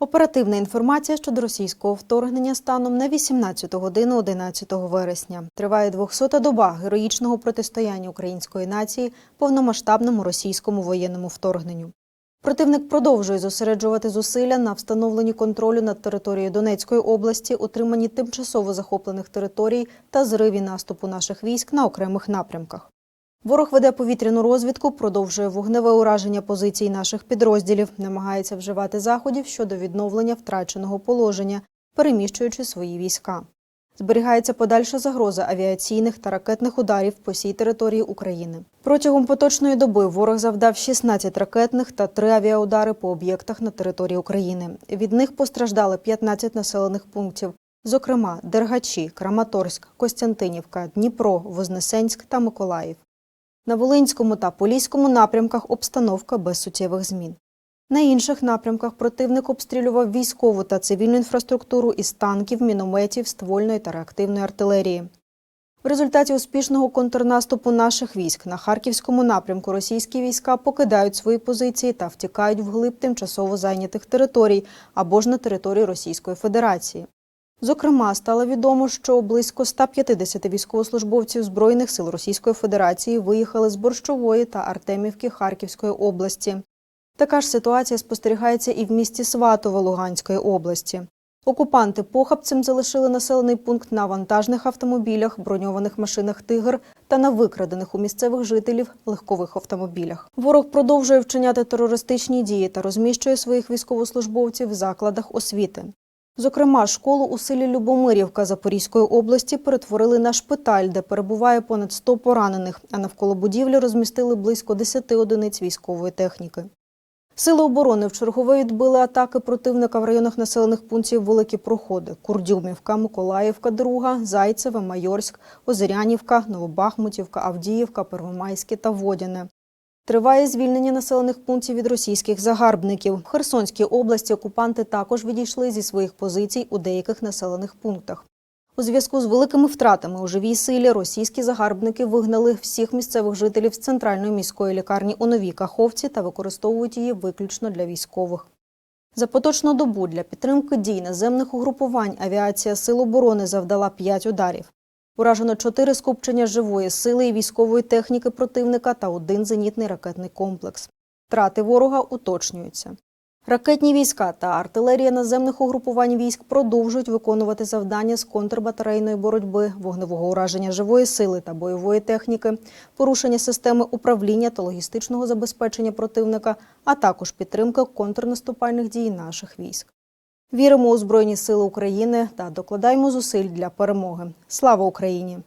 Оперативна інформація щодо російського вторгнення станом на 18 годину 11 вересня. Триває 200-та доба героїчного протистояння української нації повномасштабному російському воєнному вторгненню. Противник продовжує зосереджувати зусилля на встановленні контролю над територією Донецької області, утриманні тимчасово захоплених територій та зриві наступу наших військ на окремих напрямках. Ворог веде повітряну розвідку, продовжує вогневе ураження позицій наших підрозділів, намагається вживати заходів щодо відновлення втраченого положення, переміщуючи свої війська. Зберігається подальша загроза авіаційних та ракетних ударів по всій території України. Протягом поточної доби ворог завдав 16 ракетних та 3 авіаудари по об'єктах на території України. Від них постраждали 15 населених пунктів, зокрема Дергачі, Краматорськ, Костянтинівка, Дніпро, Вознесенськ та Миколаїв. На Волинському та Поліському напрямках обстановка без суттєвих змін. На інших напрямках противник обстрілював військову та цивільну інфраструктуру із танків, мінометів, ствольної та реактивної артилерії. В результаті успішного контрнаступу наших військ на харківському напрямку російські війська покидають свої позиції та втікають вглиб тимчасово зайнятих територій або ж на території Російської Федерації. Зокрема, стало відомо, що близько 150 військовослужбовців Збройних сил Російської Федерації виїхали з Борщової та Артемівки Харківської області. Така ж ситуація спостерігається і в місті Сватово Луганської області. Окупанти похабцем залишили населений пункт на вантажних автомобілях, броньованих машинах Тигр та на викрадених у місцевих жителів легкових автомобілях. Ворог продовжує вчиняти терористичні дії та розміщує своїх військовослужбовців в закладах освіти. Зокрема, школу у селі Любомирівка Запорізької області перетворили на шпиталь, де перебуває понад 100 поранених, а навколо будівлі розмістили близько 10 одиниць військової техніки. Сили оборони в чергове відбили атаки противника в районах населених пунктів Великі Проходи: Курдюмівка, Миколаївка, Друга, Зайцеве, Майорськ, Озерянівка, Новобахмутівка, Авдіївка, Первомайське та Водяне. Триває звільнення населених пунктів від російських загарбників. В Херсонській області окупанти також відійшли зі своїх позицій у деяких населених пунктах. У зв'язку з великими втратами у живій силі російські загарбники вигнали всіх місцевих жителів з центральної міської лікарні у Новій Каховці та використовують її виключно для військових. За поточну добу для підтримки дій наземних угрупувань авіація Сил оборони завдала 5 ударів. Уражено 4 скупчення живої сили і військової техніки противника та один зенітний ракетний комплекс. Втрати ворога уточнюються. Ракетні війська та артилерія наземних угрупувань військ продовжують виконувати завдання з контрбатарейної боротьби, вогневого ураження живої сили та бойової техніки, порушення системи управління та логістичного забезпечення противника, а також підтримка контрнаступальних дій наших військ. Віримо у Збройні Сили України та докладаємо зусиль для перемоги. Слава Україні!